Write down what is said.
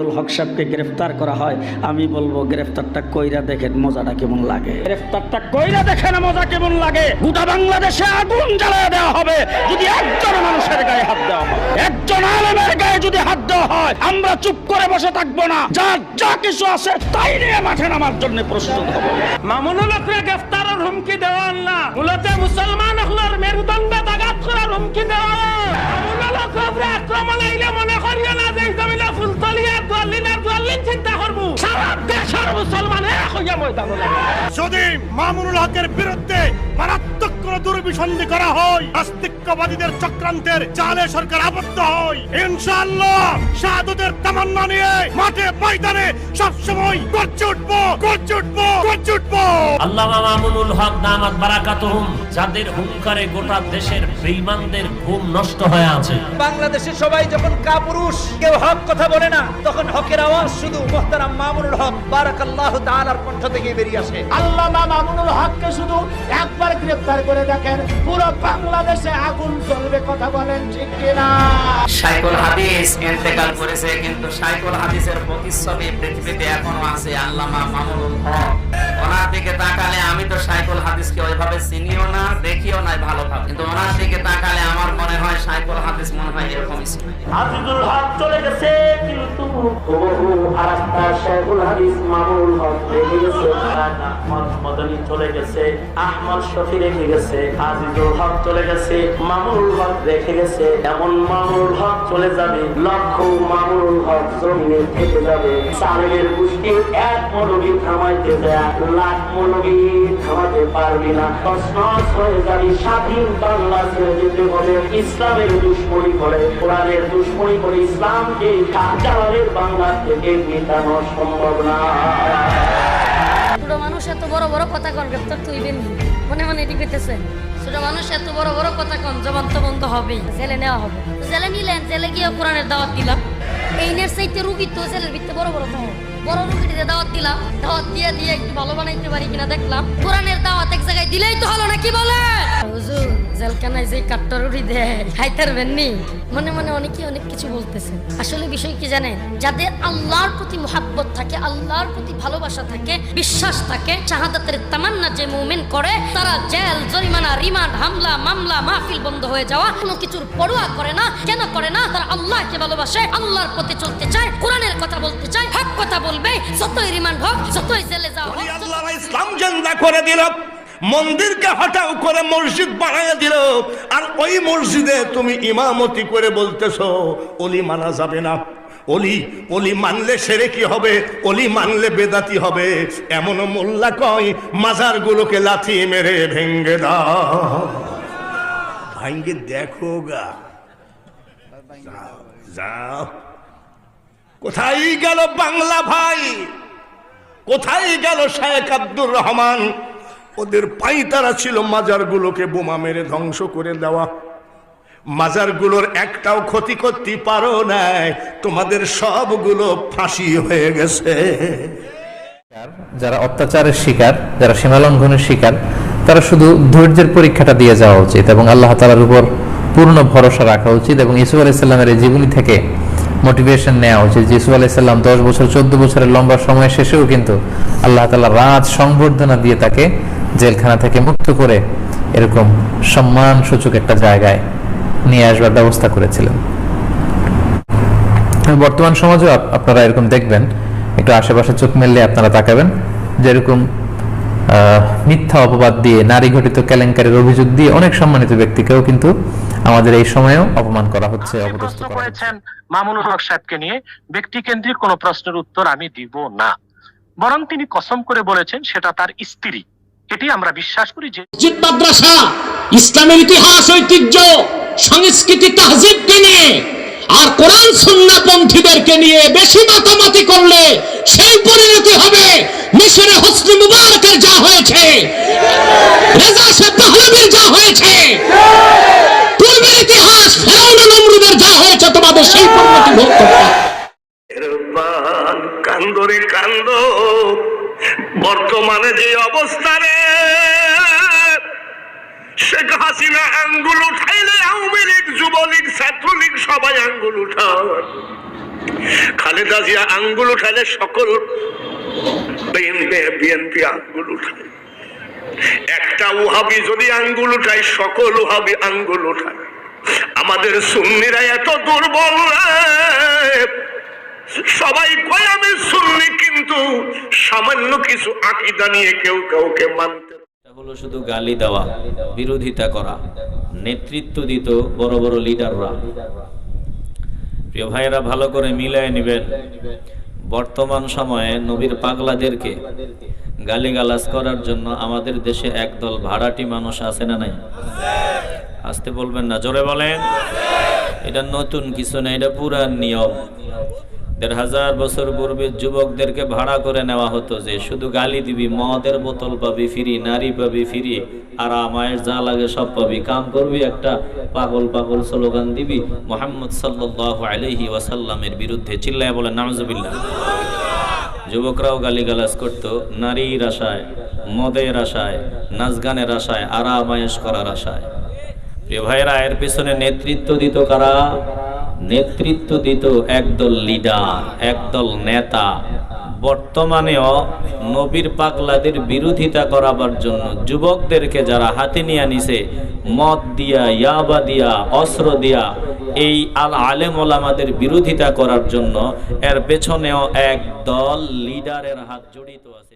মামুনুল হক সাহেবকে গ্রেফতার করা হয় আমি বলব গ্রেফতারটা কইরা দেখেন মজাটা কেমন লাগে। গ্রেফতারটা কইরা দেখেন মজা কেমন লাগে। গোটা বাংলাদেশে আগুন জ্বালায় দেওয়া হবে যদি একজন মানুষের গায়ে হাত দেওয়া হয়। একজন আলেমের গায়ে যদি হাত দেওয়া হয় আমরা চুপ করে বসে থাকব না। যা যা কিছু আছে তাই নিয়ে মাঠে নামার জন্য প্রস্তুত হব। মামুনুল হকরে গ্রেফতারের হুমকি দেওয়ান না। মূলত মুসলমান হকলের মেরুদণ্ডে যদি মামুনুল হকের বিরুদ্ধে মারাত্মক কোন দুর্বিসন্ধি করা হয় নাস্তিকবাদীদের চক্রান্তের চালে সরকার আবদ্ধ হয়। ইনশাআল্লাহ সাধুদের তামান্না নিয়ে মাঠে ময়দানে সবসময় গর্জে উঠবো গর্জে উঠবো গর্জে উঠবো। আল্লামা মামুনুল হক দামাত বারাকাতুহুম যাদের হুঙ্কারে গোটা দেশের বেঈমানদের ঘুম নষ্ট হয়ে আছে। বাংলাদেশে সবাই যখন কাপুরুষ কেউ হক কথা বলে না তখন হকের আওয়াজ শুধু মোহতারাম মামুনুল হক বারাকাল্লাহু তাআলার কণ্ঠ থেকে বেরিয়ে আসে। আল্লামা মামুনুল হককে শুধু একবার গ্রেফতার করে দেখেন পুরো বাংলাদেশে আগুন জ্বলবে কথা বলেন ঠিক কিনা? সাইকুল হাদিস ইন্তেকাল করেছে কিন্তু সাইকুল হাদিসের প্রতিচ্ছবি পৃথিবীতে এখনও আছে, আল্লামা মামুনুল হক। ওনার দিকে তাকালে আমি তো সাইকুল হাদিসকে ওইভাবে চিনিও না, দেখিও ভালোভাবে কিন্তু ওনার দিকে তাকালে আমার মনে হয় সাইকুল হাদিস মনে হয় এরকমই ছিল। হক চলে গেছে, কিন্তু আরাস্তা শেখুল হাদিস মামুনুল হক রেখে গেছে আহমদ চলে গেছে, আহমদ শফি রেখে গেছে হক চলে গেছে, মামুনুল হক রেখে গেছে। এমন মামুনুল হক চলে যাবে, লক্ষ মামুনুল হক জমিনে থেকে লাখ মৌলবী থামাতে পারবি না তসনস হয়ে যাবি স্বাধীন বাংলা ইসলামের দুশ্মনী করে কোরআনের দুশ্মনী করে ইসলামকে শাহজালালের বাংলা থেকে মেটানো সম্ভব না মানুষ এত বড় বড় কথা কন গ্রেপ্তার তুইবেন মনে মনে এটি করতেছে ছোট মানুষ এত বড় বড় কথা কম, জবান তো বন্ধ হবে জেলে নেওয়া হবে। জেলে নিলেন, জেলে গিয়ে কোরআনের দাওয়াত দিলাম। এই নের সাইতে রুগী তো জেলের ভিত্তে বড় বড় থাকে বড় দাওয়াত দিলাম। দাওয়াত দিয়ে দিয়ে একটু ভালো বানাইতে পারি কিনা দেখলাম। কোরআনের দাওয়াত এক জায়গায় দিলেই তো হলো না? কি বলে প্রতি প্রতি বিশ্বাস থাকে, শাহাদাতের তামান্না যে করে, তারা জেল, জরিমানা, রিমান্ড, হামলা, মামলা, মাহফিল বন্ধ হয়ে যাওয়া কোনো কিছুর পরোয়া করে না, কেন করে না, তারা আল্লাহকে ভালোবাসে, আল্লাহর পথে চলতে চায় যতই রিমান্ড হোক যতই জেলে যাওয়া আল্লাহ ইসলাম জেন্দা করে দিল মন্দিরকে হটাও করে মসজিদ বানায় দিল। আর ওই মসজিদে তুমি ইমামতি করে বলতেছো অলি মানা যাবে না। অলি অলি মানলে সেরে কি হবে? অলি মানলে বেদাতি হবে। এমন মোল্লা কয় মাজারগুলোকে লাথি মেরে ভেঙ্গে দাও। ভাঙ্গে দেখো গা। যাও। কোথায় গেল বাংলা ভাই? কোথায় গেল শেখ আব্দুর রহমান? ওদের পাইতারা ছিল মাজারগুলোকে বোমা মেরে ধ্বংস করে দেওয়া। মাজারগুলোর একটাও ক্ষতি করতে পারো নাই। তোমাদের সবগুলো ফাঁসি হয়ে গেছে। যারা অত্যাচারের শিকার, যারা সীমালঙ্ঘনের শিকার, তারা শুধু ধৈর্যের পরীক্ষাটা দিয়ে যাওয়া উচিত এবং আল্লাহ তালার উপর পূর্ণ ভরসা রাখা উচিত এবং ইসুফ আলাইসাল্লামের জীবনী থেকে মোটিভেশন নেওয়া উচিত। ইসুফ আলাইসাল্লাম দশ বছর, চোদ্দ বছরের লম্বা সময় শেষেও কিন্তু আল্লাহ তালা রাজ সংবর্ধনা দিয়ে তাকে জেলখানা থেকে মুক্ত করে এরকম সম্মান সূচক একটা জায়গায় নিয়ে আসবার ব্যবস্থা করেছিলেন। বর্তমান সমাজেও আপনারা এরকম দেখবেন। একটু আশেপাশে চোখ মেললে আপনারা তাকাবেন। যেরকম মিথ্যা অপবাদ দিয়ে নারী ঘটিত কেলেঙ্কারির অভিযোগ দিয়ে অনেক সম্মানিত ব্যক্তিকেও কিন্তু আমাদের এই সময়েও অপমান করা হচ্ছে অপদস্থ করা হচ্ছে। মামুনুল হক সাহেবকে নিয়ে ব্যক্তি কেন্দ্রিক কোন প্রশ্নের উত্তর আমি দিব না। বরং তিনি কসম করে বলেছেন সেটা তার স্ত্রী। এটি আমরা বিশ্বাস করি যে মসজিদ মাদ্রাসা ইসলামের ইতিহাস ঐতিহ্য সংস্কৃতি তাহজিবকে নিয়ে আর কোরআন সুন্নাপন্থীদেরকে নিয়ে বেশি মাতামাতি করলে সেই পরিণতি হবে। মিশরে হসনি মুবারকের যা হয়েছে। রেজা শেখ পাহলভীর যা হয়েছে। পূর্বের ইতিহাস ফেরাউন নমরুদের যা হয়েছে, তোমাদের সেই পরিণতি ভোগ করতে কান্দরে কান্দ বর্তমানে যে অবস্থানে, শেখ হাসিনা আঙ্গুল উঠাইলে আওয়ামী লীগ, যুবলীগ, ছাত্রলীগ সবাই আঙ্গুল উঠান। খালেদা জিয়া আঙ্গুল উঠালে সকল বিএনপি আঙ্গুল উঠায়। একটা উহাবি যদি আঙ্গুল উঠায়, সকল উহাবি আঙ্গুল উঠায়। আমাদের সুন্নিরা এত দুর্বল সবাই কয়, আমি সুন্নি, কিন্তু সামান্য কিছু আকিদা নিয়ে কেউ কাউকে মানতে হলো শুধু গালি দেওয়া, বিরোধিতা করা, নেতৃত্ব দিত বড় বড় লিডাররা প্রিয় ভাইয়েরা, ভালো করে মিলায় নেবেন। বর্তমান সময়ে নবীর পাগলাদেরকে গালিগালাজ করার জন্য আমাদের দেশে একদল ভাড়াটি মানুষ আছে না নাই? আসতে বলবেন না, জোরে বলেন। এটা নতুন কিছু না, এটা পুরান নিয়ম। দেড় হাজার বছর পূর্বে যুবকদেরকে ভাড়া করে নেওয়া হতো যে শুধু গালি দিবি, মদের বোতল পাবি ফিরি, নারী পাবি ফিরি আর আমায়ের যা লাগে সব পাবি। কাম করবি একটা পাগল পাগল স্লোগান দিবি। মোহাম্মদ সাল্লাহ আলহি ওয়াসাল্লামের বিরুদ্ধে চিল্লায় বলে নামজবিল্লা যুবকরাও গালিগালাজ করত, নারীর আশায়, মদের আশায় নাচ গানের আশায় আরামায়েশ করার আশায়। প্রিয় ভাইয়েরা, এর পিছনে নেতৃত্ব দিত কারা? নেতৃত্ব দিত একদল লিডার একদল নেতা। বর্তমানেও নবীর পাগলাদের বিরোধিতা করাবার জন্য যুবকদেরকে যারা হাতে নিয়ে নিছে মদ দিয়া, ইয়াবা দিয়া, অস্ত্র দিয়া, এই আল আলেম ওলামাদের বিরোধিতা করার জন্য এর পেছনেও একদল লিডারের হাত জড়িত আছে।